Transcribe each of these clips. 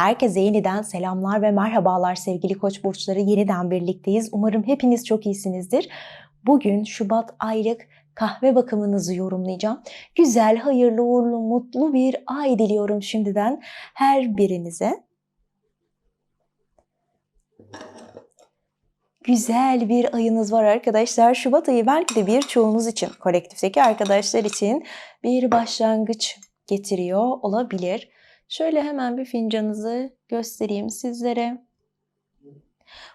Herkese yeniden selamlar ve merhabalar sevgili koç burçları. Yeniden birlikteyiz. Umarım hepiniz çok iyisinizdir. Bugün Şubat aylık kahve bakımınızı yorumlayacağım. Güzel, hayırlı, uğurlu, mutlu bir ay diliyorum şimdiden her birinize. Güzel bir ayınız var arkadaşlar. Şubat ayı belki de birçoğunuz için, kolektifteki arkadaşlar için bir başlangıç getiriyor olabilir. Şöyle hemen bir fincanınızı göstereyim sizlere.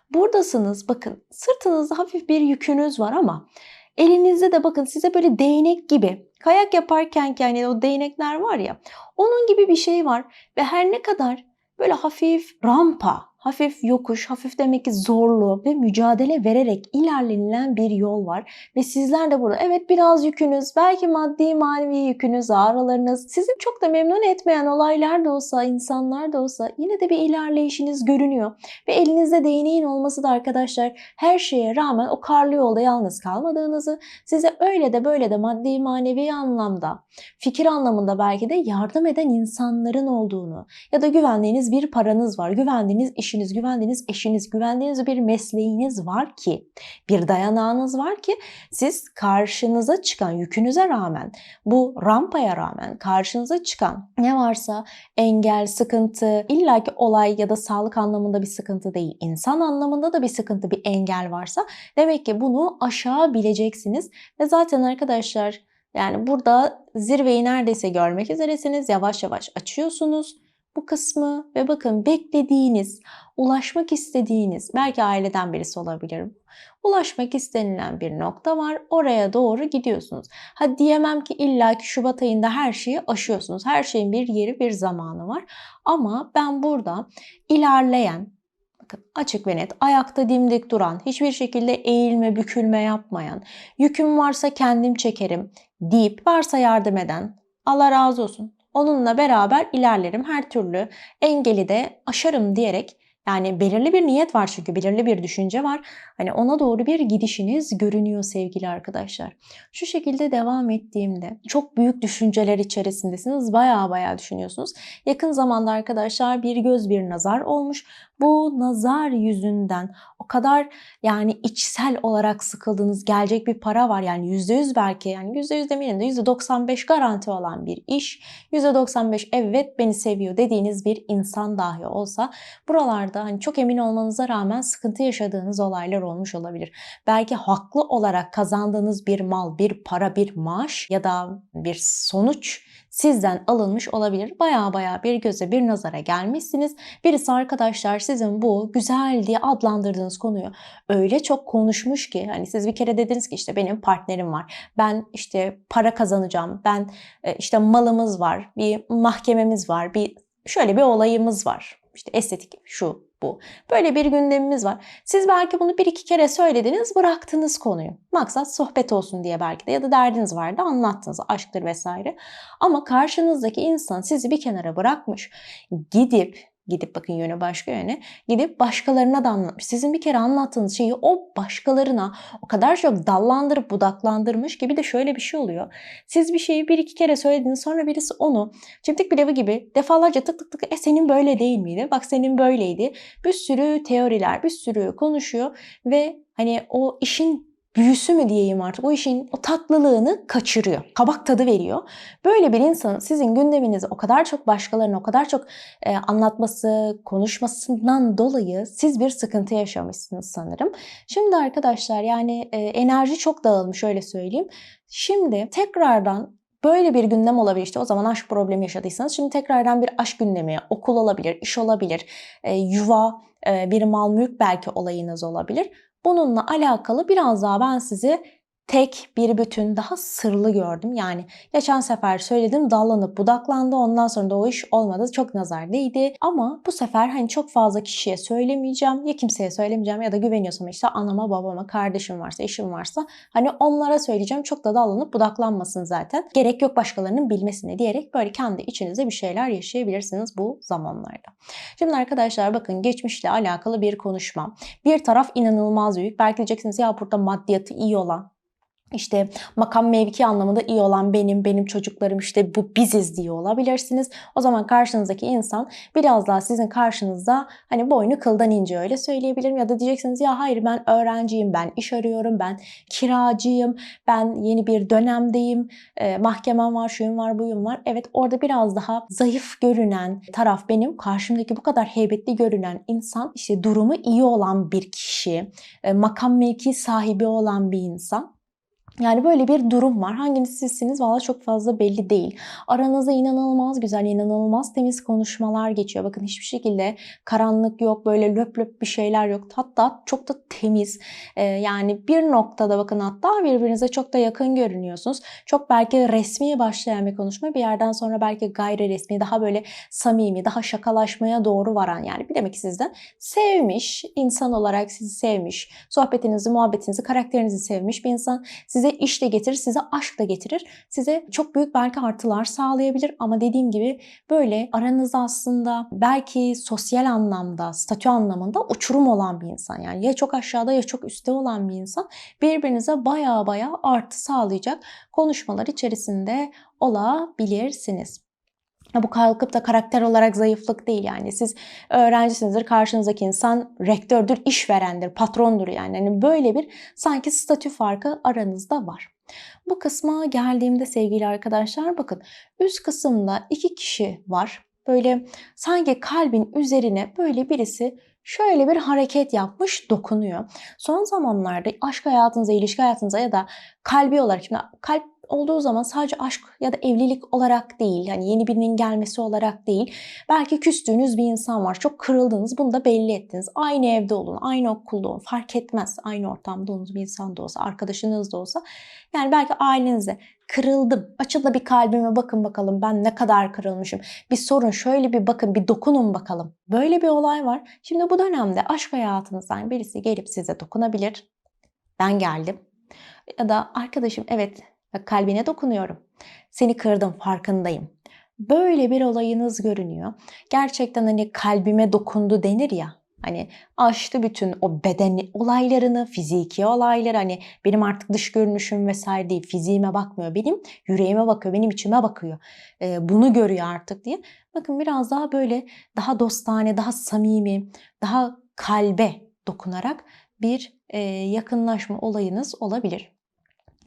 Buradasınız bakın sırtınızda hafif bir yükünüz var ama elinizde de bakın size böyle değnek gibi kayak yaparken yani o değnekler var ya onun gibi bir şey var ve her ne kadar böyle hafif rampa hafif yokuş, hafif demek ki zorlu ve mücadele vererek ilerlenilen bir yol var. Ve sizler de burada evet biraz yükünüz, belki maddi manevi yükünüz, ağrılarınız, sizi çok da memnun etmeyen olaylar da olsa, insanlar da olsa yine de bir ilerleyişiniz görünüyor. Ve elinizde değneğin olması da arkadaşlar her şeye rağmen o karlı yolda yalnız kalmadığınızı, size öyle de böyle de maddi manevi anlamda, fikir anlamında belki de yardım eden insanların olduğunu ya da güvendiğiniz bir paranız var, güvendiğiniz iş işiniz, güvendiğiniz eşiniz, güvendiğiniz bir mesleğiniz var ki, bir dayanağınız var ki siz karşınıza çıkan yükünüze rağmen, bu rampaya rağmen karşınıza çıkan ne varsa engel, sıkıntı, illaki olay ya da sağlık anlamında bir sıkıntı değil, insan anlamında da bir sıkıntı, bir engel varsa demek ki bunu aşabileceksiniz ve zaten arkadaşlar yani burada zirveyi neredeyse görmek üzeresiniz. Yavaş yavaş açıyorsunuz bu kısmı ve bakın beklediğiniz, ulaşmak istediğiniz, belki aileden birisi olabilir. Ulaşmak istenilen bir nokta var. Oraya doğru gidiyorsunuz. Ha diyemem ki illa ki Şubat ayında her şeyi aşıyorsunuz. Her şeyin bir yeri, bir zamanı var. Ama ben burada ilerleyen, bakın açık ve net, ayakta dimdik duran, hiçbir şekilde eğilme, bükülme yapmayan, yüküm varsa kendim çekerim deyip varsa yardım eden, Allah razı olsun Onunla beraber ilerlerim. Her türlü engeli de aşarım diyerek yani belirli bir niyet var çünkü belirli bir düşünce var. Hani ona doğru bir gidişiniz görünüyor sevgili arkadaşlar. Şu şekilde devam ettiğimde çok büyük düşünceler içerisindesiniz. Baya baya düşünüyorsunuz. Yakın zamanda arkadaşlar bir göz bir nazar olmuş. Bu nazar yüzünden o kadar yani içsel olarak sıkıldığınız gelecek bir para var. Yani %100 belki yani %100 demeyelim de %95 garanti olan bir iş. %95 evet beni seviyor dediğiniz bir insan dahi olsa buralarda hani çok emin olmanıza rağmen sıkıntı yaşadığınız olaylar olmuş olabilir. Belki haklı olarak kazandığınız bir mal, bir para, bir maaş ya da bir sonuç sizden alınmış olabilir. Baya baya bir göze bir nazara gelmişsiniz. Birisi arkadaşlar sizin bu güzel diye adlandırdığınız konuyu öyle çok konuşmuş ki hani siz bir kere dediniz ki işte benim partnerim var. Ben işte para kazanacağım. Ben e, işte malımız var. Bir mahkememiz var. Bir şöyle bir olayımız var. İşte estetik şu bu. Böyle bir gündemimiz var. Siz belki bunu bir iki kere söylediniz, bıraktınız konuyu. Maksat sohbet olsun diye belki de ya da derdiniz vardı anlattınız aşktır vesaire. Ama karşınızdaki insan sizi bir kenara bırakmış. Gidip gidip bakın yöne başka yöne gidip başkalarına da anlatmış. Sizin bir kere anlattığınız şeyi o başkalarına o kadar çok dallandırıp budaklandırmış gibi de şöyle bir şey oluyor. Siz bir şeyi bir iki kere söylediniz sonra birisi onu çimdik pilavı gibi defalarca tık tık tık e senin böyle değil miydi? Bak senin böyleydi. Bir sürü teoriler bir sürü konuşuyor ve hani o işin büyüsü mü diyeyim artık o işin o tatlılığını kaçırıyor. Kabak tadı veriyor. Böyle bir insanın sizin gündeminizi o kadar çok başkalarına o kadar çok e, anlatması, konuşmasından dolayı siz bir sıkıntı yaşamışsınız sanırım. Şimdi arkadaşlar yani e, enerji çok dağılmış öyle söyleyeyim. Şimdi tekrardan Böyle bir gündem olabilir işte o zaman aşk problemi yaşadıysanız şimdi tekrardan bir aşk gündemi, okul olabilir, iş olabilir, e, yuva, e, bir mal mülk belki olayınız olabilir. Bununla alakalı biraz daha ben sizi tek bir bütün daha sırlı gördüm. Yani geçen sefer söyledim dallanıp budaklandı ondan sonra da o iş olmadı. Çok nazar değdi. Ama bu sefer hani çok fazla kişiye söylemeyeceğim. Ya kimseye söylemeyeceğim ya da güveniyorsam işte anama babama kardeşim varsa eşim varsa hani onlara söyleyeceğim. Çok da dallanıp budaklanmasın zaten. Gerek yok başkalarının bilmesine diyerek böyle kendi içinizde bir şeyler yaşayabilirsiniz bu zamanlarda. Şimdi arkadaşlar bakın geçmişle alakalı bir konuşma. Bir taraf inanılmaz büyük. Belki diyeceksiniz ya burada maddiyatı iyi olan işte makam mevki anlamında iyi olan benim, benim çocuklarım işte bu biziz diye olabilirsiniz. O zaman karşınızdaki insan biraz daha sizin karşınızda hani boynu kıldan ince öyle söyleyebilirim. Ya da diyeceksiniz ya hayır ben öğrenciyim, ben iş arıyorum, ben kiracıyım, ben yeni bir dönemdeyim, e, mahkemem var, şuyum var, buyum var. Evet orada biraz daha zayıf görünen taraf benim. Karşımdaki bu kadar heybetli görünen insan işte durumu iyi olan bir kişi, e, makam mevki sahibi olan bir insan. Yani böyle bir durum var. Hanginiz sizsiniz valla çok fazla belli değil. Aranızda inanılmaz güzel, inanılmaz temiz konuşmalar geçiyor. Bakın hiçbir şekilde karanlık yok, böyle löp löp bir şeyler yok. Hatta çok da temiz. Ee, yani bir noktada bakın hatta birbirinize çok da yakın görünüyorsunuz. Çok belki resmi başlayan bir konuşma bir yerden sonra belki gayri resmi, daha böyle samimi, daha şakalaşmaya doğru varan yani bir demek ki sizden sevmiş, insan olarak sizi sevmiş, sohbetinizi, muhabbetinizi, karakterinizi sevmiş bir insan size iş de getirir, size aşk da getirir. Size çok büyük belki artılar sağlayabilir ama dediğim gibi böyle aranızda aslında belki sosyal anlamda, statü anlamında uçurum olan bir insan. Yani ya çok aşağıda ya çok üstte olan bir insan birbirinize baya baya artı sağlayacak konuşmalar içerisinde olabilirsiniz. Bu kalkıp da karakter olarak zayıflık değil yani. Siz öğrencisinizdir, karşınızdaki insan rektördür, işverendir, patrondur yani. yani böyle bir sanki statü farkı aranızda var. Bu kısma geldiğimde sevgili arkadaşlar bakın üst kısımda iki kişi var. Böyle sanki kalbin üzerine böyle birisi şöyle bir hareket yapmış dokunuyor. Son zamanlarda aşk hayatınıza, ilişki hayatınıza ya da kalbi olarak şimdi kalp olduğu zaman sadece aşk ya da evlilik olarak değil, yani yeni birinin gelmesi olarak değil. Belki küstüğünüz bir insan var, çok kırıldınız, bunu da belli ettiniz. Aynı evde olun, aynı okulda olun, fark etmez. Aynı ortamda olduğunuz bir insan da olsa, arkadaşınız da olsa. Yani belki ailenizde kırıldım. Açın da bir kalbime bakın bakalım ben ne kadar kırılmışım. Bir sorun şöyle bir bakın bir dokunun bakalım. Böyle bir olay var. Şimdi bu dönemde aşk hayatınızdan birisi gelip size dokunabilir. Ben geldim. Ya da arkadaşım evet kalbine dokunuyorum. Seni kırdım farkındayım. Böyle bir olayınız görünüyor. Gerçekten hani kalbime dokundu denir ya. Hani aştı bütün o beden olaylarını, fiziki olayları hani benim artık dış görünüşüm vesaire değil. Fiziğime bakmıyor. Benim yüreğime bakıyor, benim içime bakıyor. Ee, bunu görüyor artık diye. Bakın biraz daha böyle daha dostane, daha samimi, daha kalbe dokunarak bir e, yakınlaşma olayınız olabilir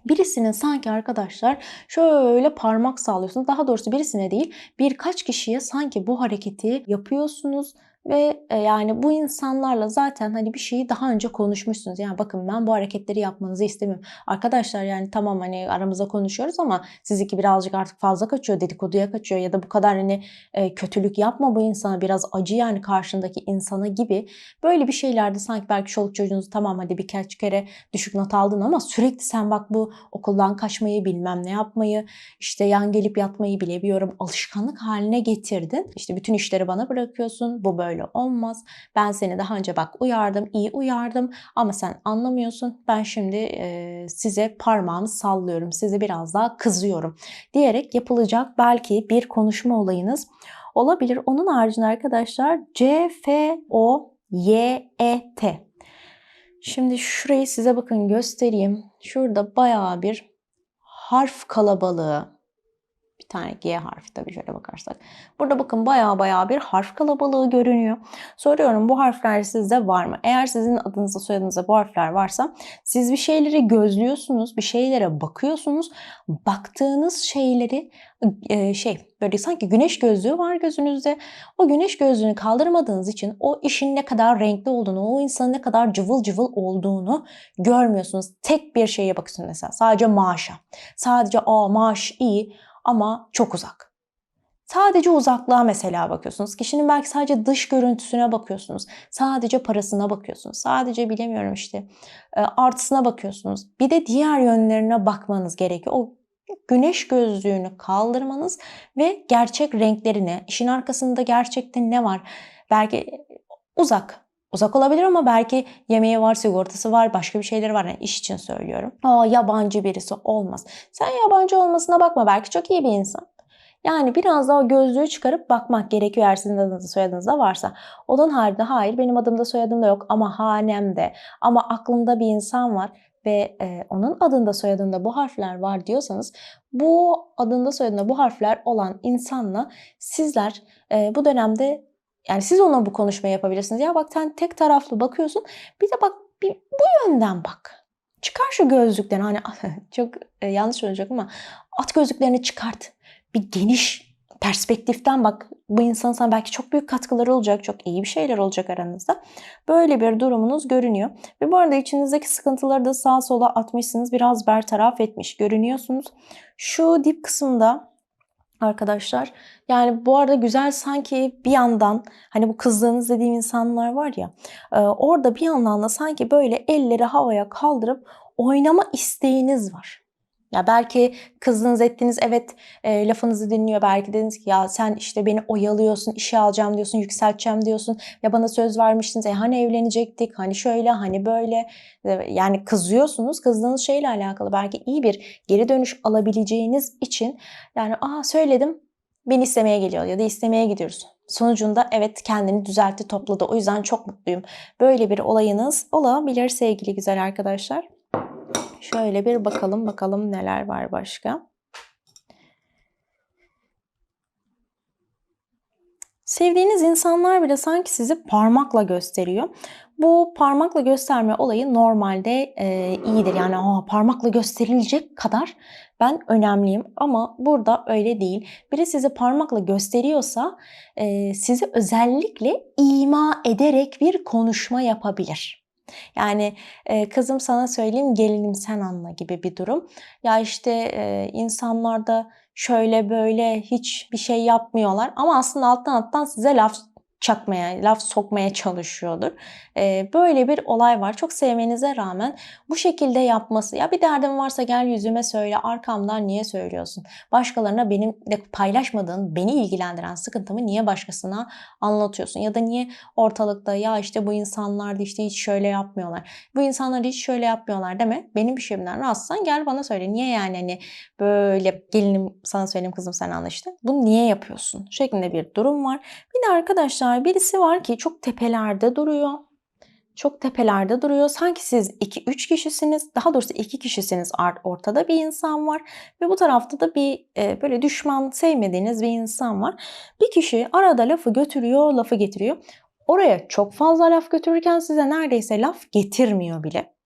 birisinin sanki arkadaşlar şöyle parmak sağlıyorsunuz. Daha doğrusu birisine değil birkaç kişiye sanki bu hareketi yapıyorsunuz ve e, yani bu insanlarla zaten hani bir şeyi daha önce konuşmuşsunuz. Yani bakın ben bu hareketleri yapmanızı istemiyorum. Arkadaşlar yani tamam hani aramızda konuşuyoruz ama siz iki birazcık artık fazla kaçıyor, dedikoduya kaçıyor ya da bu kadar hani e, kötülük yapma bu insana biraz acı yani karşındaki insana gibi. Böyle bir şeylerde sanki belki çoluk çocuğunuzu tamam hadi birkaç kere düşük not aldın ama sürekli sen bak bu okuldan kaçmayı bilmem ne yapmayı işte yan gelip yatmayı bilemiyorum alışkanlık haline getirdin. İşte bütün işleri bana bırakıyorsun. Bu böyle böyle olmaz. Ben seni daha önce bak uyardım, iyi uyardım ama sen anlamıyorsun. Ben şimdi e, size parmağımı sallıyorum, size biraz daha kızıyorum diyerek yapılacak belki bir konuşma olayınız olabilir. Onun haricinde arkadaşlar C, F, O, Y, E, T. Şimdi şurayı size bakın göstereyim. Şurada bayağı bir harf kalabalığı bir tane G harfi tabii şöyle bakarsak. Burada bakın baya baya bir harf kalabalığı görünüyor. Soruyorum bu harfler sizde var mı? Eğer sizin adınızda soyadınızda bu harfler varsa siz bir şeyleri gözlüyorsunuz, bir şeylere bakıyorsunuz. Baktığınız şeyleri e, şey böyle sanki güneş gözlüğü var gözünüzde. O güneş gözlüğünü kaldırmadığınız için o işin ne kadar renkli olduğunu, o insanın ne kadar cıvıl cıvıl olduğunu görmüyorsunuz. Tek bir şeye bakıyorsunuz mesela sadece maaşa. Sadece o maaş iyi ama çok uzak. Sadece uzaklığa mesela bakıyorsunuz. Kişinin belki sadece dış görüntüsüne bakıyorsunuz. Sadece parasına bakıyorsunuz. Sadece bilemiyorum işte e, artısına bakıyorsunuz. Bir de diğer yönlerine bakmanız gerekiyor. O güneş gözlüğünü kaldırmanız ve gerçek renklerine, işin arkasında gerçekten ne var? Belki uzak, Uzak olabilir ama belki yemeği var, sigortası var, başka bir şeyleri var. Yani iş için söylüyorum. Aa yabancı birisi olmaz. Sen yabancı olmasına bakma. Belki çok iyi bir insan. Yani biraz daha gözlüğü çıkarıp bakmak gerekiyor eğer sizin adınızda soyadınızda varsa. Onun haricinde hayır benim adımda soyadımda yok ama hanemde ama aklımda bir insan var ve e, onun adında soyadında bu harfler var diyorsanız bu adında soyadında bu harfler olan insanla sizler e, bu dönemde yani siz ona bu konuşmayı yapabilirsiniz. Ya bak sen tek taraflı bakıyorsun bir de bak bir, bu yönden bak. Çıkar şu gözlüklerini hani çok e, yanlış olacak ama at gözlüklerini çıkart. Bir geniş perspektiften bak. Bu insan sana belki çok büyük katkıları olacak. Çok iyi bir şeyler olacak aranızda. Böyle bir durumunuz görünüyor. Ve bu arada içinizdeki sıkıntıları da sağa sola atmışsınız. Biraz bertaraf etmiş görünüyorsunuz. Şu dip kısımda arkadaşlar yani bu arada güzel sanki bir yandan hani bu kızdığınız dediğim insanlar var ya e, orada bir yandan da sanki böyle elleri havaya kaldırıp oynama isteğiniz var. Ya belki kızdınız ettiniz evet e, lafınızı dinliyor. Belki dediniz ki ya sen işte beni oyalıyorsun, işe alacağım diyorsun, yükselteceğim diyorsun. Ya bana söz vermiştiniz. E hani evlenecektik, hani şöyle, hani böyle. E, yani kızıyorsunuz. Kızdığınız şeyle alakalı belki iyi bir geri dönüş alabileceğiniz için yani aa söyledim beni istemeye geliyor ya da istemeye gidiyoruz. Sonucunda evet kendini düzeltti, topladı. O yüzden çok mutluyum. Böyle bir olayınız olabilir sevgili güzel arkadaşlar. Şöyle bir bakalım bakalım neler var başka. Sevdiğiniz insanlar bile sanki sizi parmakla gösteriyor. Bu parmakla gösterme olayı normalde e, iyidir. Yani Aa, parmakla gösterilecek kadar ben önemliyim ama burada öyle değil. Biri sizi parmakla gösteriyorsa e, sizi özellikle ima ederek bir konuşma yapabilir. Yani e, kızım sana söyleyeyim gelinim sen anla gibi bir durum. Ya işte e, insanlar da şöyle böyle hiçbir şey yapmıyorlar ama aslında alttan alttan size laf çakmaya, laf sokmaya çalışıyordur. Ee, böyle bir olay var. Çok sevmenize rağmen bu şekilde yapması. Ya bir derdin varsa gel yüzüme söyle. Arkamdan niye söylüyorsun? Başkalarına benimle paylaşmadığın, beni ilgilendiren sıkıntımı niye başkasına anlatıyorsun? Ya da niye ortalıkta ya işte bu insanlar da işte hiç şöyle yapmıyorlar. Bu insanlar hiç şöyle yapmıyorlar deme. Benim bir şeyimden rahatsızsan gel bana söyle. Niye yani hani böyle gelinim sana söyleyeyim kızım sen anla işte. Bunu niye yapıyorsun? Şeklinde bir durum var. Bir de arkadaşlar birisi var ki çok tepelerde duruyor. Çok tepelerde duruyor. Sanki siz 2-3 kişisiniz. Daha doğrusu 2 kişisiniz. Ortada bir insan var. Ve bu tarafta da bir e, böyle düşman sevmediğiniz bir insan var. Bir kişi arada lafı götürüyor, lafı getiriyor. Oraya çok fazla laf götürürken size neredeyse laf getirmiyor bile.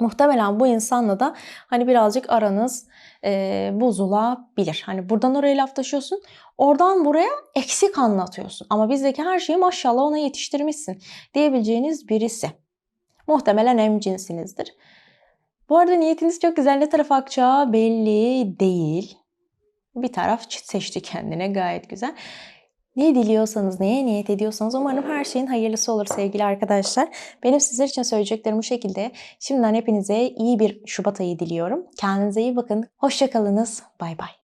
Muhtemelen bu insanla da hani birazcık aranız e, bozulabilir. Hani buradan oraya laf taşıyorsun, oradan buraya eksik anlatıyorsun. Ama bizdeki her şeyi maşallah ona yetiştirmişsin diyebileceğiniz birisi. Muhtemelen hem cinsinizdir. Bu arada niyetiniz çok güzel. Ne tarafa akacağı belli değil. Bir taraf seçti kendine gayet güzel. Ne diliyorsanız, neye niyet ediyorsanız umarım her şeyin hayırlısı olur sevgili arkadaşlar. Benim sizler için söyleyeceklerim bu şekilde. Şimdiden hepinize iyi bir Şubat ayı diliyorum. Kendinize iyi bakın. Hoşçakalınız. Bay bay.